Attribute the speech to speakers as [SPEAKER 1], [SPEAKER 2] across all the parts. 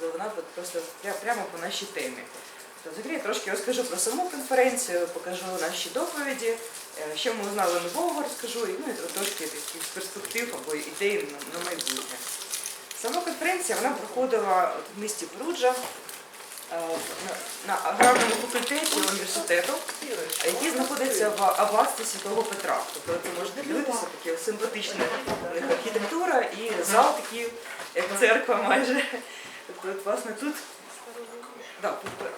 [SPEAKER 1] вона просто прямо по нашій темі. То взагалі я трошки розкажу про саму конференцію, покажу наші доповіді, е, що ми узнали нового, розкажу, і ну, трошки таких перспектив або ідей на, майбутнє. Сама конференція вона проходила в місті Пруджа е, на, аграрному факультеті університету, який знаходиться в Абасті Святого Петра. Тобто ви можете дивитися, таке симпатична архітектура і зал такий, як церква майже. Тобто, от, власне, тут да, тут, е,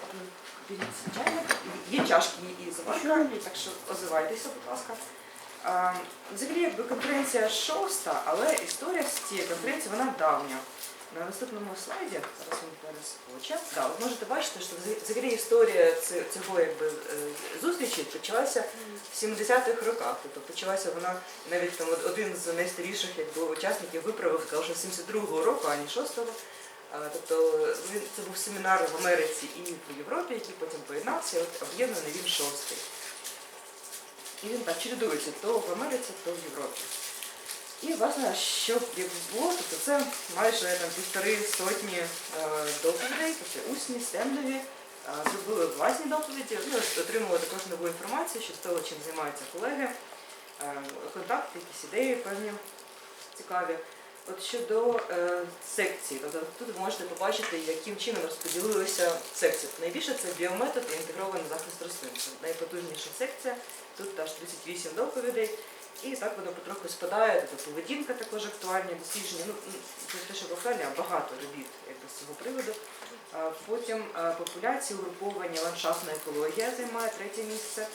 [SPEAKER 1] беріть чайник, є чашки і заварка, так що озивайтеся, будь ласка. А, Взагалі, якби конференція шоста, але історія з цієї конференції вона давня. На наступному слайді, зараз він хоче. Да, от можете бачити, що взагалі історія цього якби, е, зустрічі почалася в 70-х роках. Тобто почалася вона навіть там один з найстаріших якби, учасників виправив, сказав, що 72-го року, а не 6-го. Тобто він- це був семінар в Америці і в Європі, який потім поєднався, от об'єднаний він шостий. І він так чередується то в Америці, то в Європі. І власне, що було, тобто це майже там півтори сотні е, доповідей, тобто усні, стендові, е, зробили власні доповіді, ну, отримали також нову інформацію щодо того, чим займаються колеги, е, контакти, якісь ідеї певні цікаві. От щодо е, секцій, тобто тут ви можете побачити, яким чином розподілилися секції. Найбільше це біометод і інтегрований захист рослин. Найпотужніша секція, тут аж 38 доповідей. І так воно потроху спадає, тобто поведінка також актуальні, дослідження, ну ну, те, що актуальні, а багато робіт якби, з цього приводу. Потім е, популяції, угруповання, ландшафтна екологія займає третє місце,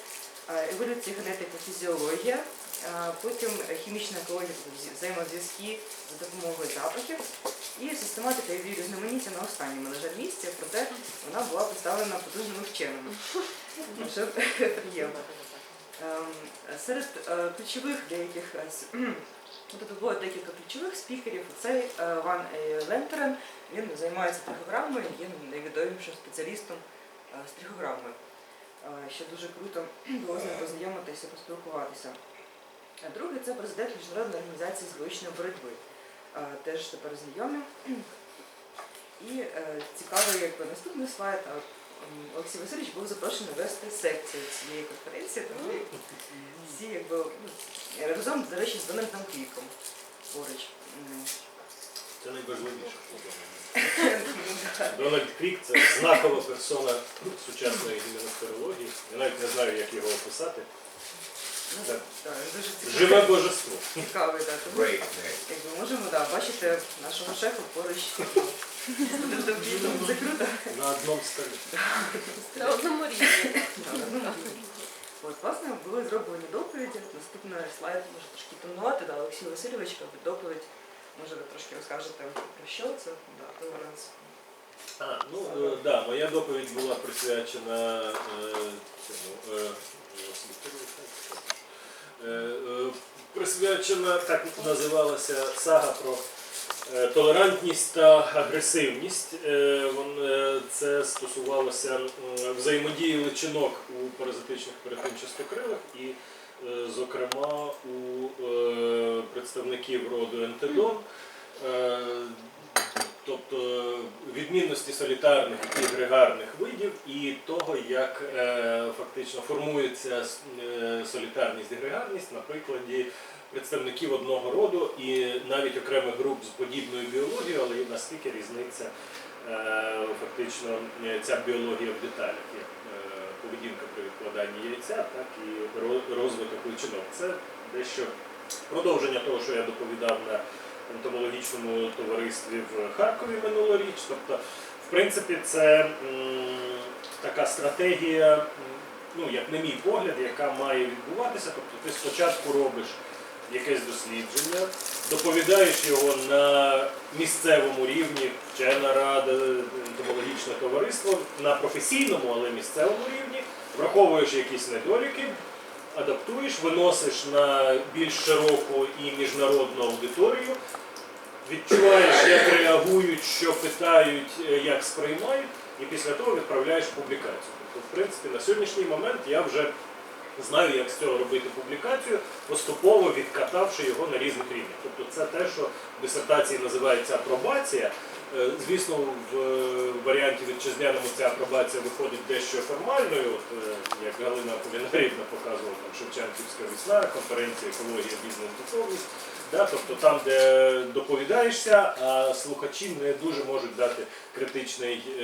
[SPEAKER 1] Е, еволюція, генетика, фізіологія, потім хімічна екологія, тобто взаємозв'язки за допомогою запахів, і систематика і різноманіття на останньому, на жаль, місці, проте вона була представлена потужними вченими. Що приємно. Ем, Серед е, ключових деяких е, тут було декілька ключових спікерів. Цей е, Ван Лентерен, він займається трихограмою, є найвідомішим спеціалістом з трихограмою. Що дуже круто було з ним познайомитися, поспілкуватися. А Другий це президент Міжнародної організації з геологічної боротьби. Теж тепер знайомі. І е, цікавий якби наступний слайд. Олексій Васильович був запрошений вести секцію цієї конференції, тому всі якби ну, разом, до речі, з Дональдом Квіком поруч.
[SPEAKER 2] Це найважливіше. Дональд Крік це знакова персона сучасної гіменостерології. Я навіть не знаю, як його описати. Так.
[SPEAKER 1] так, дуже цікавий.
[SPEAKER 2] Живе божество.
[SPEAKER 1] Цікавий, так. Тому
[SPEAKER 3] Great name.
[SPEAKER 1] якби можемо да, бачити нашого шефа поруч.
[SPEAKER 2] На одному столі.
[SPEAKER 4] На одному рівні.
[SPEAKER 1] От, власне, були зроблені доповіді. Наступний слайд може трошки тонувати, да, Олексій Васильович, робить доповідь. Може, ви трошки розкажете про що це? Да.
[SPEAKER 2] А, ну е, да, моя доповідь була присвячена е, цьому. Е, е, е, присвячена, так називалася сага про е, толерантність та агресивність. Е, е, це стосувалося взаємодії личинок у паразитичних перетинчастокрилах і, е, зокрема, у е, представників роду ентедон. Е, Тобто відмінності солітарних і грегарних видів і того, як е, фактично формується е, солітарність і грегарність на прикладі представників одного роду і навіть окремих груп з подібною біологією, але і наскільки різниця е, фактично е, ця біологія в деталях, як е, поведінка при відкладанні яйця, так і ро- розвиток личинок. Це дещо продовження того, що я доповідав на ентомологічному товаристві в Харкові минулоріч. Тобто, в принципі, це така стратегія, ну як на мій погляд, яка має відбуватися. Тобто ти спочатку робиш якесь дослідження, доповідаєш його на місцевому рівні, вчена рада, ентомологічне товариство, на професійному, але місцевому рівні, враховуєш якісь недоліки, адаптуєш, виносиш на більш широку і міжнародну аудиторію, відчуваєш, як реагують, що питають, е, як сприймають, і після того відправляєш публікацію. Тобто, в принципі, на сьогоднішній момент я вже знаю, як з цього робити публікацію, поступово відкатавши його на різних рівнях. Тобто це те, що в дисертації називається апробація, Звісно, в е, варіанті вітчизняному ця апробація виходить дещо формальною, от, е, як Галина Полінарівна показувала там Шевченківська весна, конференція екологія, бізнес, духовність. Да, тобто там, де доповідаєшся, а слухачі не дуже можуть дати критичний е,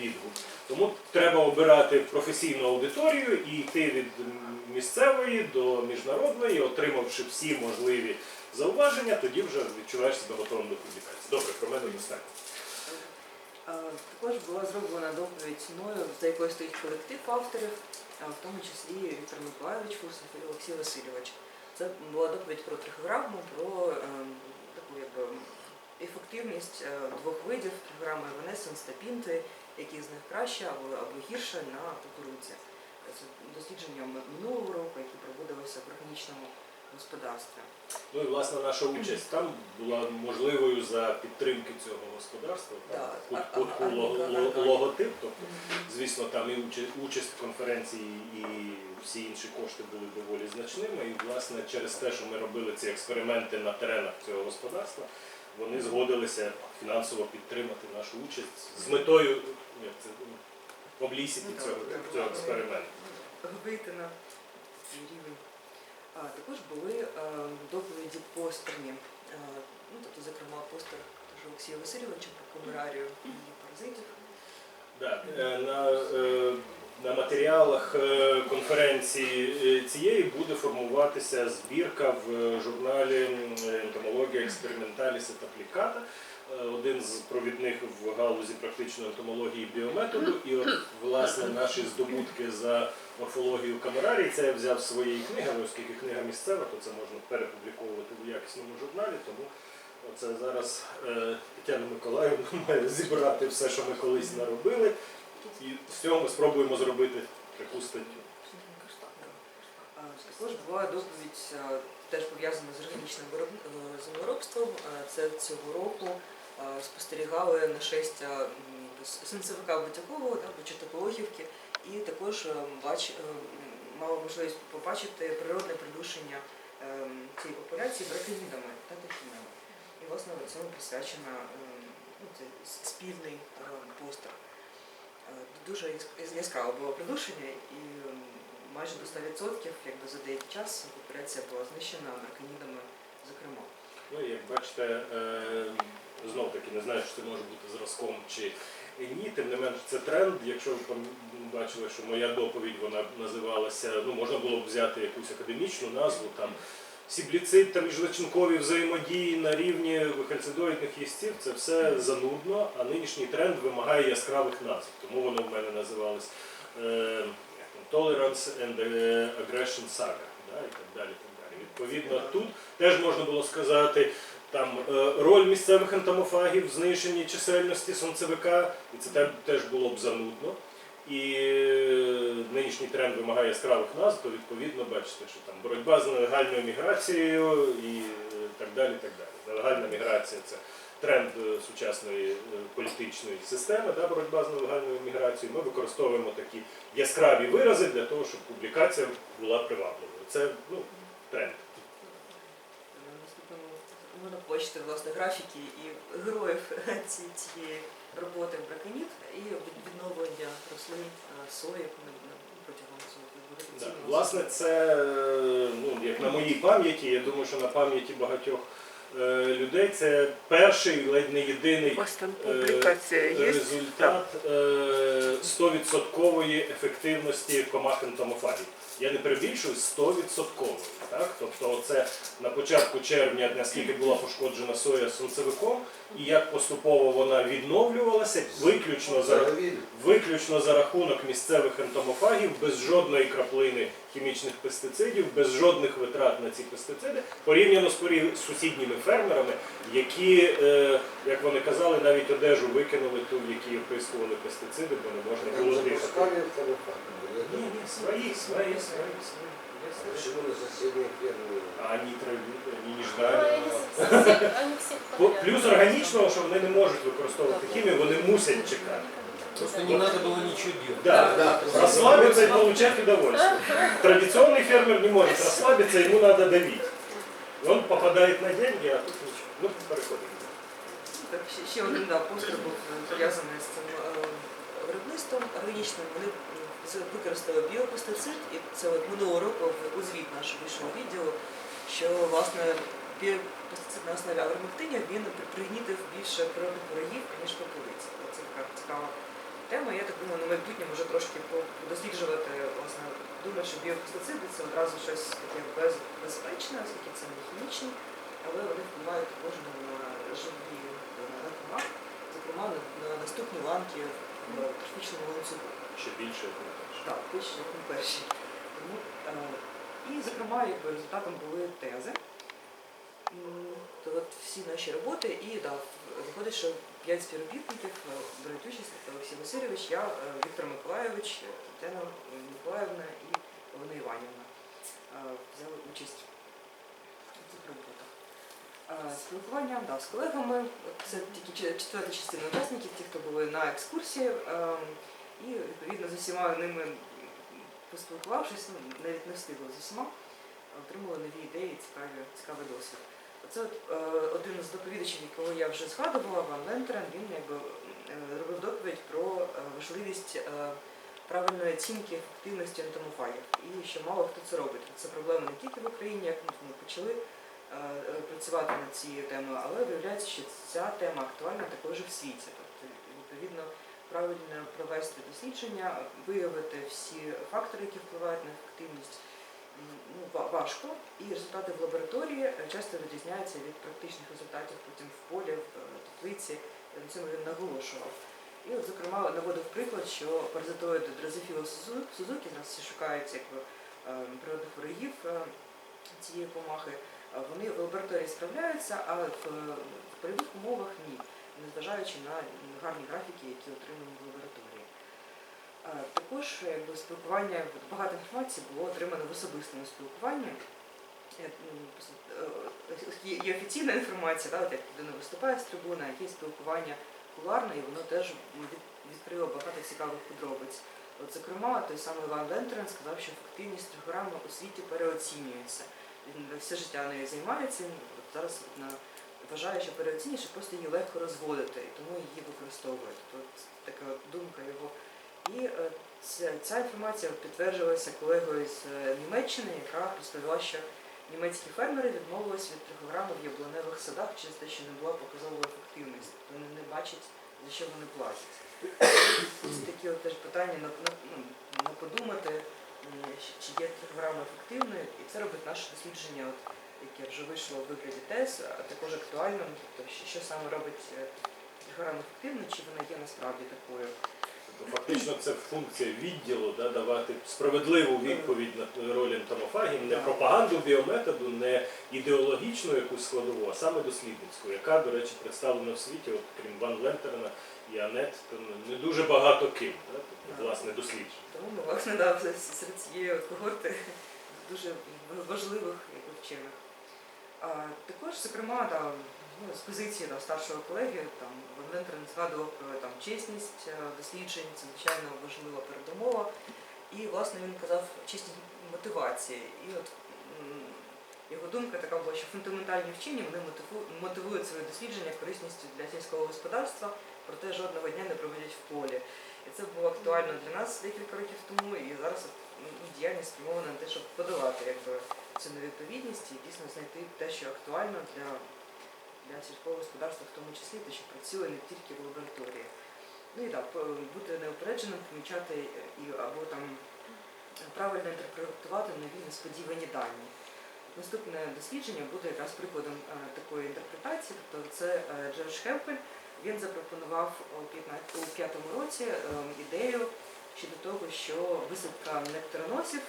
[SPEAKER 2] відгук. Тому треба обирати професійну аудиторію і йти від місцевої до міжнародної, отримавши всі можливі зауваження, тоді вже відчуваєш себе готовим до публікації. Добре, про мене достатньо.
[SPEAKER 1] Е, Також була зроблена доповідь мною, за якою стоїть колектив авторів, в тому числі Віктор Миколайович Фурсов і Олексій Васильович. Це була доповідь про трихограмму, про ем, таку якби ефективність е, двох видів трихограми Evanescence та Пінти, які з них краще або, або гірше на кукурудзі. Це дослідження минулого року, які проводилися в органічному господарстві.
[SPEAKER 2] Ну і власне наша участь там була можливою за підтримки цього господарства. Там
[SPEAKER 1] Да,
[SPEAKER 2] кут- логотип, тобто Звісно, там і участь в конференції, і всі інші кошти були доволі значними. І, власне, через те, що ми робили ці експерименти на теренах цього господарства, вони згодилися фінансово підтримати нашу участь з метою як це, ну, облісити
[SPEAKER 1] Ну,
[SPEAKER 2] цього, цього експерименту.
[SPEAKER 1] вийти на цей рівень. А, також були е, доповіді постерні. Е, ну, тобто, зокрема, постер теж Олексія Васильовича про комерарію і паразитів.
[SPEAKER 2] Да, е, на, на матеріалах конференції цієї буде формуватися збірка в журналі Ентомологія експерименталіс та апліката. Е, Один з провідних в галузі практичної ентомології біометоду. І от власне наші здобутки за морфологію камерарії, це я взяв своєї книги, оскільки книга місцева, то це можна перепубліковувати в якісному журналі. Тому Оце зараз е, Тетяна Миколаївна має зібрати все, що ми колись наробили, і з цього ми спробуємо зробити таку статтю.
[SPEAKER 1] Також була доповідь е, теж пов'язана з органічним е, землеробством. Е, Це цього року е, спостерігали нашестя с- сенцевика Батякова да, Бочатополохівки, і також е, бач, е, мала можливість побачити природне придушення е, цієї популяції браконідами та дельфінами. І власне цьому присвячена е, ну, спільний е, постер. Е, Дуже яск- яскраве було придушення, і майже до 100% якби за деякий час популяція була знищена браконідами, зокрема.
[SPEAKER 2] Ну як бачите, е, знов таки не знаю, що це може бути зразком чи ні, тим не менш це тренд. Якщо ви бачили, що моя доповідь вона називалася, ну можна було б взяти якусь академічну назву там. Сібліцид та міжличинкові взаємодії на рівні вихальцидоїдних їстів це все занудно, а нинішній тренд вимагає яскравих назв. Тому воно в мене називалось е, Tolerance and е, Aggression Saga да, і так далі. Так далі. Відповідно, тут теж можна було сказати там е, роль місцевих ентомофагів в знищенні чисельності сонцевика, і це теж було б занудно. І е, нинішній тренд вимагає яскравих назв, то відповідно бачите, що там боротьба з нелегальною міграцією і е, так далі. так далі. Нелегальна міграція це тренд сучасної політичної системи, да, боротьба з нелегальною міграцією. Ми використовуємо такі яскраві вирази для того, щоб публікація була привабливою. Це ну, тренд.
[SPEAKER 1] Можна побачити власне графіки і героїв ці- цієї роботи браконів і відновлення рослин е, сої протягом цього
[SPEAKER 2] Да. Власне, це е, ну, як на моїй пам'яті, я думаю, що на пам'яті багатьох людей це перший, ледь не єдиний
[SPEAKER 3] Ось там
[SPEAKER 2] е,
[SPEAKER 3] публікація є.
[SPEAKER 2] результат е, 100% ефективності комах ентомофагів. Я не перебільшую 100%. Так? Тобто це на початку червня, наскільки була пошкоджена соя сонцевиком, і як поступово вона відновлювалася, виключно за виключно за рахунок місцевих ентомофагів, без жодної краплини хімічних пестицидів, без жодних витрат на ці пестициди, порівняно з порів- з сусідніми фермерами, які, е, як вони казали, навіть одежу викинули ту, в якій опискували пестициди, бо не можна було дихати. Ні, ні, свої, свої, свої, свої.
[SPEAKER 5] Почему на соседней ферме?
[SPEAKER 2] А нітрою, ні, ніж
[SPEAKER 4] Ну, они все- они
[SPEAKER 2] Плюс органічного, що вони не можуть використовувати хімію, вони мусять чекати.
[SPEAKER 6] Просто не надо было ничего делать.
[SPEAKER 2] Да,
[SPEAKER 5] Да.
[SPEAKER 2] расслабиться и получать удовольствие. Традиционный фермер не может расслабиться, ему надо давить. И он попадает на деньги, а тут ничего. Ну, переходимо.
[SPEAKER 1] так, ще- один да, постер був пов'язаний з цим е, виробництвом органічним. Вони використали біопестицид, і це от минулого року в- у звіт нашого вищого відділу, що власне біопестицид на основі агромектинів він при- пригнітив більше природних ворогів, ніж попелиць. Це така цікава тема. Я так думаю, на майбутнє може трошки досліджувати. Власне, думаю, що біопестициди це одразу щось таке безпечне, оскільки це не хімічні, але вони впливають також на живі на зокрема на, на наступні ланки в трофічному ланцюгу.
[SPEAKER 2] Ще більше як не перше.
[SPEAKER 1] Так, більше як не перші. Тому, е, і, зокрема, якби результатом були тези. То от всі наші роботи, і да, виходить, що п'ять співробітників е, беруть участь Олексій Васильович, я, е, Віктор Миколайович, Тетяна Миколаївна і Олена Іванівна е, взяли участь у цих роботах. Е, Спілкування да, з колегами, це тільки четверта частина учасників, ті, хто були на екскурсії, ем, і відповідно з усіма ними поспілкувавшись, ну, навіть не встигли з усіма, отримали нові ідеї, цікаві, цікавий досвід. Це е, один з доповідачів, якого я вже згадувала, Ван Лентерен, він якби е, робив доповідь про е, важливість е, правильної оцінки ефективності ентомофагів. І що мало хто це робить. Це проблема не тільки в Україні, як ми почали е, е, працювати над цією темою, але виявляється, що ця тема актуальна також і в світі. Тобто, відповідно, правильно провести дослідження, виявити всі фактори, які впливають на ефективність. Ну, важко, і результати в лабораторії е, часто відрізняються від практичних результатів потім в полі, в е, теплиці. І На цьому він наголошував. І, от, зокрема, наводив приклад, що паразитоїди дрозофілу Сузуки зараз всі шукають якби, е, природних ворогів е, цієї комахи. Вони в лабораторії справляються, а в, польових умовах ні, незважаючи на гарні графіки, які отримані в лабораторії. Також якби, спілкування, багато інформації було отримано в особистому спілкуванні. М, е, Є офіційна інформація, да, от як людина виступає з трибуни, є спілкування куларне, і воно теж від- відкрило багато цікавих подробиць. От, зокрема, той самий Іван Лентерен сказав, що ефективність триграми у світі переоцінюється. Він все життя нею займається, от зараз на, вважає, що переоцінює, що просто її легко розводити, і тому її використовують. Тобто така думка його. І е, ця, інформація підтверджувалася колегою з е, Німеччини, яка розповіла, що німецькі фермери відмовились від трихограми в яблуневих садах через те, що не була показова ефективність. Вони не бачать, за що вони платять. Ось такі от теж питання на, на, ну, на подумати, чи- є трихограма ефективною, і це робить наше дослідження, от, яке вже вийшло в вигляді тез, а також актуальним, тобто що, саме робить е, трихограму ефективною, чи вона є насправді такою.
[SPEAKER 2] Тобто Фактично це функція відділу да, давати справедливу відповідь на роль ентомофагів, не пропаганду біометоду, не ідеологічну якусь складову, а саме дослідницьку, яка, до речі, представлена в світі, от, крім Ван Лентерна і Анет, то не дуже багато ким, да, тобто, власне, досліджень.
[SPEAKER 1] Тому ми власне да, серед цієї когорти дуже важливих вчених. Також, зокрема, да, ну, з позиції да, старшого колеги, там Лентрен згадував про там, чесність е, досліджень, це звичайно важлива передумова. І, власне, він казав чесність мотивації. І от його думка така була, що фундаментальні вчені вони мотивують своє дослідження корисністю для сільського господарства, проте жодного дня не проводять в полі. І це було актуально для нас декілька років тому, і зараз ну, діяльність спрямована на те, щоб подолати якби, цю невідповідність і дійсно знайти те, що актуально для, для сільського господарства, в тому числі те, що працює не тільки в лабораторії. Ну і так, бути неупередженим, помічати і або там правильно інтерпретувати нові несподівані дані. Наступне дослідження буде якраз прикладом е, такої інтерпретації, тобто це е, Джордж Хемпель. Він запропонував у 15 п'ятому році е, ідею щодо того, що висадка нектароносів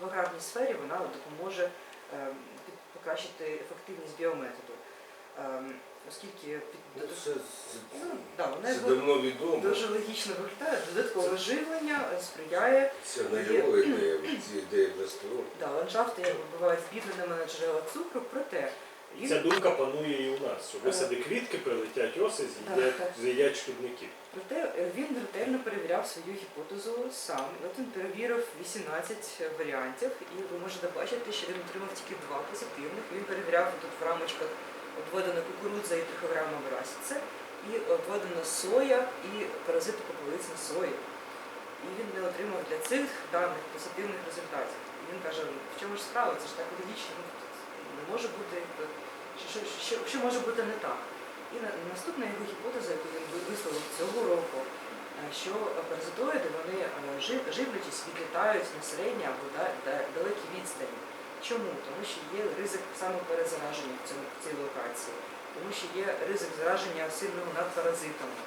[SPEAKER 1] в аграрній сфері вона допоможе е, покращити ефективність біометоду. Е, Оскільки
[SPEAKER 5] Ну,
[SPEAKER 1] під,
[SPEAKER 5] це,
[SPEAKER 1] ну, да, вона
[SPEAKER 5] це давно відомо.
[SPEAKER 1] дуже логічно виглядає, додаткове живлення е, сприяє
[SPEAKER 5] Це не його ідея, ці ідеї вже сторон.
[SPEAKER 1] да, ландшафти, як бувають збідненими на джерела цукру, проте він
[SPEAKER 2] Ця думка панує і у нас, що висади квітки, прилетять оси, з'їдять,
[SPEAKER 1] Так, так.
[SPEAKER 2] з'їдять шкідників.
[SPEAKER 1] Проте е, він ретельно перевіряв свою гіпотезу сам. От він перевірив 18 варіантів, і ви можете бачити, що він отримав тільки два позитивних. Він перевіряв тут в рамочках от введена кукурудза і трихограма брасіця, і от введена соя і паразити попелиць на сої. І він не отримав для цих даних позитивних результатів. І він каже, в чому ж справа? Це ж так логічно. Ну, Не може бути, що, що, що, що може бути не так. І наступна його гіпотеза, яку він висловив цього року, е, що паразитоїди вони е, живлячись, відлітають на середні або да- да- далекі відстані. Чому? Тому що є ризик самоперезараження в цій локації, тому що є ризик зараження сильного над паразитами,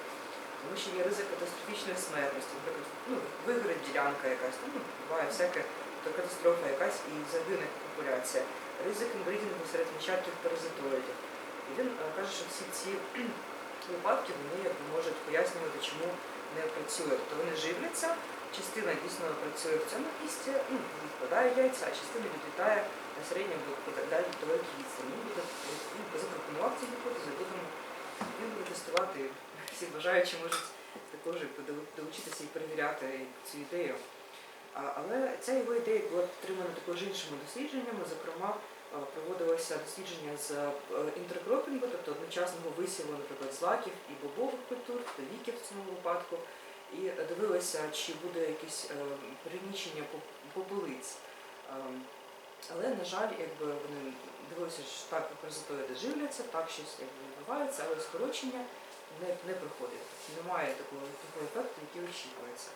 [SPEAKER 1] тому що є ризик катастрофічної смертності. Наприклад, ну, вигорить ділянка якась, ну, буває всяке, то катастрофа якась і загине популяція. Ризик інбридінгу серед нащадків паразитоїдів. І він е, каже, що всі ці випадки вони можуть пояснювати, чому не працює. Тобто вони живляться, частина дійсно працює в цьому місці, ну, відкладає яйця, а частина відлітає на середньому і так далі далекі відстані. Він буде запропонував ці гіпотези, будемо він буде тестувати. Всі бажаючі можуть також долучитися і перевіряти цю ідею. Але ця його ідея була підтримана також іншими дослідженнями. Зокрема, проводилося дослідження з е, інтеркропінгу, тобто одночасного висіву, наприклад, злаків і бобових культур, віків в цьому випадку, і дивилися, чи буде якесь е, переміщення попелиць. Ем, Але, на жаль, якби вони дивилися, що так паразитоїди живляться, так щось якби відбувається, але скорочення не, не проходить. Немає такого, такого ефекту, який очікується.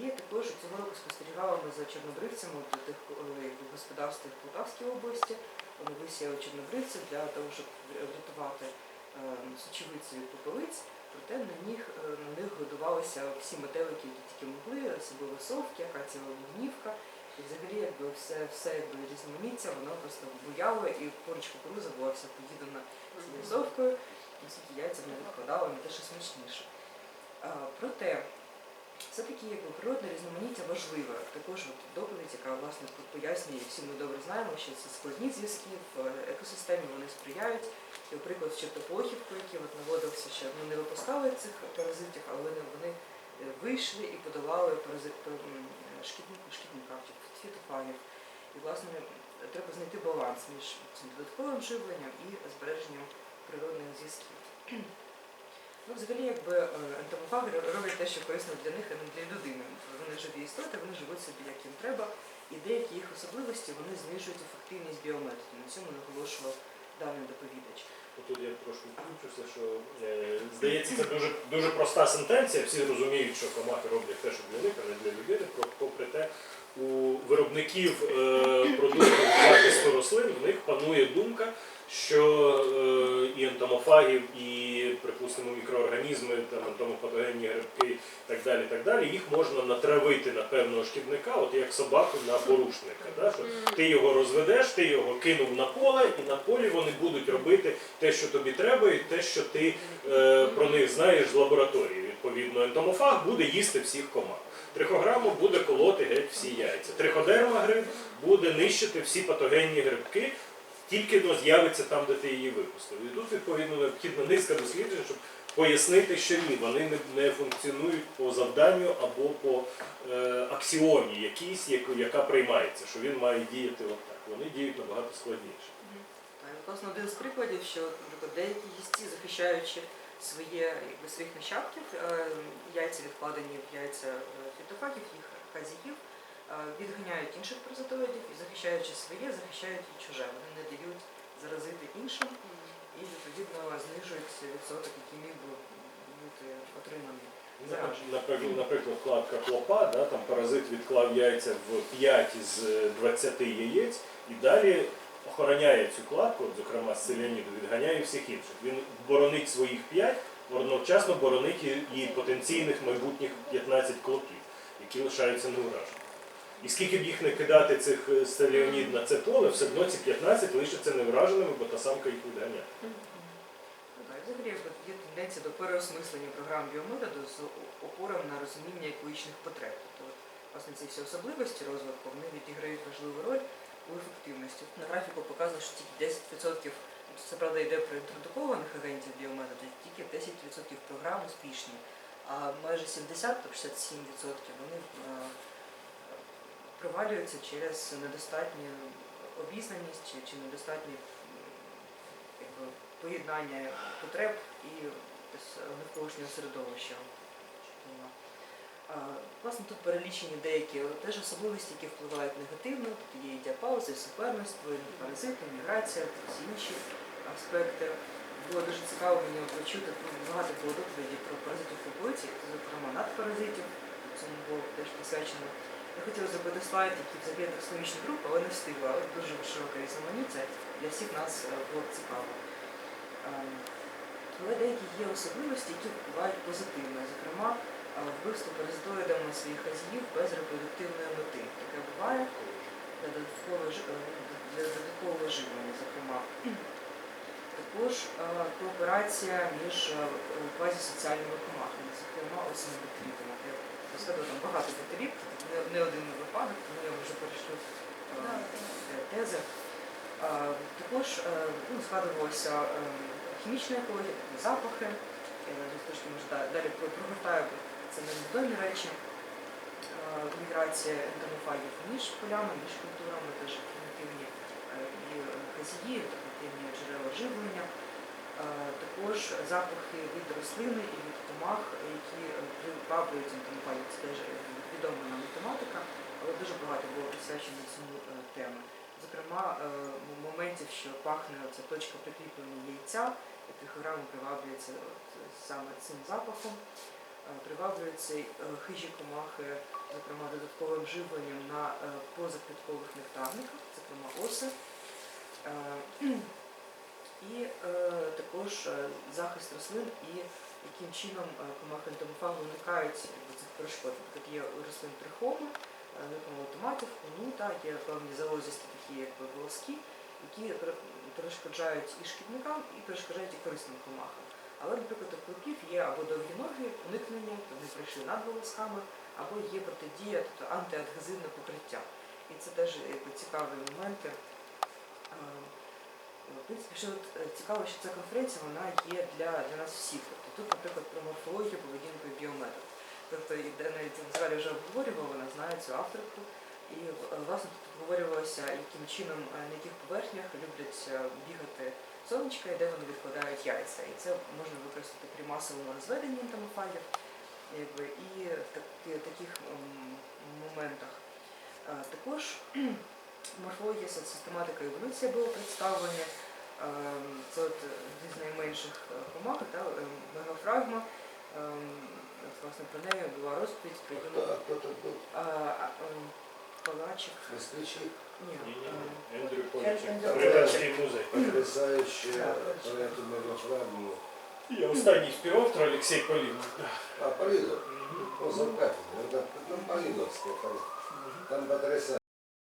[SPEAKER 1] І також цього року спостерігали ми за чорнобривцями у тих е, якби, господарствах в Полтавській області. Вони висіяли чорнобривців для того, щоб врятувати е, сочевиці від попелиць. Проте на них, е, на них годувалися всі метелики, які тільки могли, особливо совки, акація вогнівка. І взагалі якби все, все якби різноманіття, воно просто буяло, і поруч кукуруза була вся поїдена цією совкою, оскільки яйця не відкладали, не те, що смачніше. Проте, все-таки природне різноманіття важливе. Також от доповідь, яка власне пояснює, всі ми добре знаємо, що це складні зв'язки в е, екосистемі, вони сприяють. І, наприклад, з чертополохівку, який от наводився, що ну, не випускали цих паразитів, але вони, е, вийшли і подолали паразит, м, шкідник, шкідника, фітофагів. І, власне, треба знайти баланс між цим додатковим живленням і збереженням природних зв'язків. Ну, взагалі, якби ентомофаги роблять те, що корисно для них, а не для людини. Вони живі істоти, вони живуть собі як їм треба, і деякі їх особливості вони знижують ефективність біометоду. На цьому наголошував даний доповідач.
[SPEAKER 2] Тут я трошки включуся, що е, здається, це дуже, дуже проста сентенція. Всі розуміють, що комахи роблять те, що для них, а не для людини. Попри те, у виробників е, продуктів захисту рослин в них панує думка, що е, і ентомофагів, і, припустимо, мікроорганізми, там, ентомопатогенні грибки так далі, так далі, їх можна натравити на певного шкідника, от як собаку на порушника. Да? Що ти його розведеш, ти його кинув на поле, і на полі вони будуть робити те, що тобі треба, і те, що ти е, про них знаєш з лабораторії. Відповідно, ентомофаг буде їсти всіх комах. Трихограму буде колоти геть всі яйця. Триходерма гриб буде нищити всі патогенні грибки, тільки но з'явиться там, де ти її випустив. І тут, відповідно, необхідна низка досліджень, щоб пояснити, що ні, вони не, не функціонують по завданню або по е, аксіомі якійсь, яку- яка приймається, що він має діяти отак. Вони діють набагато складніше.
[SPEAKER 1] Власне, один з прикладів, що наприклад, деякі їсті, захищаючи своє, якби, своїх нащадків, е, яйця відкладені в яйця е, фітофагів, їх хазіїв, відганяють інших паразитоїдів і захищаючи своє, захищають і чуже. Вони не дають заразити іншим і відповідно знижують відсоток, який міг би бути отриманий.
[SPEAKER 2] Наприклад, наприклад, вкладка клопа, да, там паразит відклав яйця в 5 з 20 яєць і далі охороняє цю кладку, зокрема з селяніду, відганяє всіх інших. Він боронить своїх 5, одночасно боронить і- потенційних майбутніх 15 клопів, які лишаються неураженими. І скільки б їх не кидати цих е, на це поле, все одно ці 15 лишаться невраженими, бо та самка їх відганяє.
[SPEAKER 1] Взагалі є тенденція до переосмислення програм біометоду з опором на розуміння екологічних потреб. Тобто, власне, ці всі особливості розвитку вони відіграють важливу роль у ефективності. На графіку показує, що тільки 10%, це правда йде про інтродукованих агентів біометоду, тільки 10% програм успішні, а майже 70, тобто 67% вони е, провалюються через недостатню обізнаність чи, чи недостатню м, якби, поєднання потреб і навколишнього середовища. Власне, тут перелічені деякі теж особливості, які впливають негативно. Тут є і діапаузи, і суперництво, паразити, міграція, всі інші аспекти. Було дуже цікаво мені почути ну, багато було доповіді про паразитів фобоці, зокрема надпаразитів. Цьому було теж посвячено. Я хотіла зробити слайд, який взагалі таксономічні групи, але не встигла. Але дуже широка різноманіття. Для всіх нас е, було б цікаво. Ем, Але деякі є особливості, які впливають позитивно. Зокрема, е, вбивство паразитоїдами своїх хазіїв без репродуктивної мети. Таке буває для додаткового, е, живлення, зокрема. Також кооперація між е, квазісоціальними комахами, зокрема оцими Я розказала там багато бактерій, не, один випадок, тому я вже перейшли
[SPEAKER 4] Да,
[SPEAKER 1] е, тези. Також е, ну, згадувалося е, хімічна екологія, запахи. Я може далі про- прогортаю, бо це невідомі речі. Е, Міграція ентомофагів між полями, між культурами, теж примітивні е, і е, хазії, примітивні джерела живлення. Е, Також запахи від рослини і від комах, які приваблюють. Це теж відома нам тематика, але дуже багато було присвячено цьому е, теми. Зокрема, е, моментів, що пахне ця точка прикріплення яйця, і трихограми приваблюється саме цим запахом. Приваблюються хижі комахи, зокрема додатковим живленням на позаквіткових нектарниках, зокрема оси. І також е, захист рослин і яким чином е, комахи ентомофаги уникають якби, цих перешкод. Тут є рослин трихоми, виконали томатів, кунута, є певні залозісті такі якби волоски, які перешкоджають і шкідникам, і перешкоджають і корисним комахам. Але, наприклад, у клопів є або довгі ноги, уникнення, вони прийшли над волосками, або є протидія, тобто антиадгезивне покриття. І це теж якби, цікаві моменти. В принципі, от, е, цікаво, що ця конференція вона є для, для нас всіх. Тобто тут, наприклад, про морфологію, поведінку і біометод. Тобто навіть Назарі вже обговорювала, вона знає цю авторку. І е, власне тут обговорювалося, яким чином, е, на яких поверхнях люблять бігати сонечка і де вони відкладають яйця. І це можна використати при масовому розведенні ентомофагів, і в таки- таких моментах. Також морфологія, систематика еволюція було представлені. Ем, Це от одні з найменших е, комах, та, ем, мегафрагма. Ем, от, Власне, про неї була розповідь про
[SPEAKER 5] А
[SPEAKER 1] її
[SPEAKER 5] кто, а кто тут был?
[SPEAKER 1] палачик.
[SPEAKER 5] Москвичи?
[SPEAKER 1] Ні,
[SPEAKER 2] Ні-ні,
[SPEAKER 1] ем,
[SPEAKER 2] Ендрю
[SPEAKER 1] Ендрю
[SPEAKER 2] Польчик,
[SPEAKER 1] Польчик.
[SPEAKER 2] Британський музей.
[SPEAKER 5] Потрясающая
[SPEAKER 1] Да,
[SPEAKER 5] про эту мегафрагму.
[SPEAKER 2] Я останній співавтор Олексій Полін.
[SPEAKER 5] А, Полинов? Ну, Замкатин. Это, ну, Полиновская. Там, там потрясающе.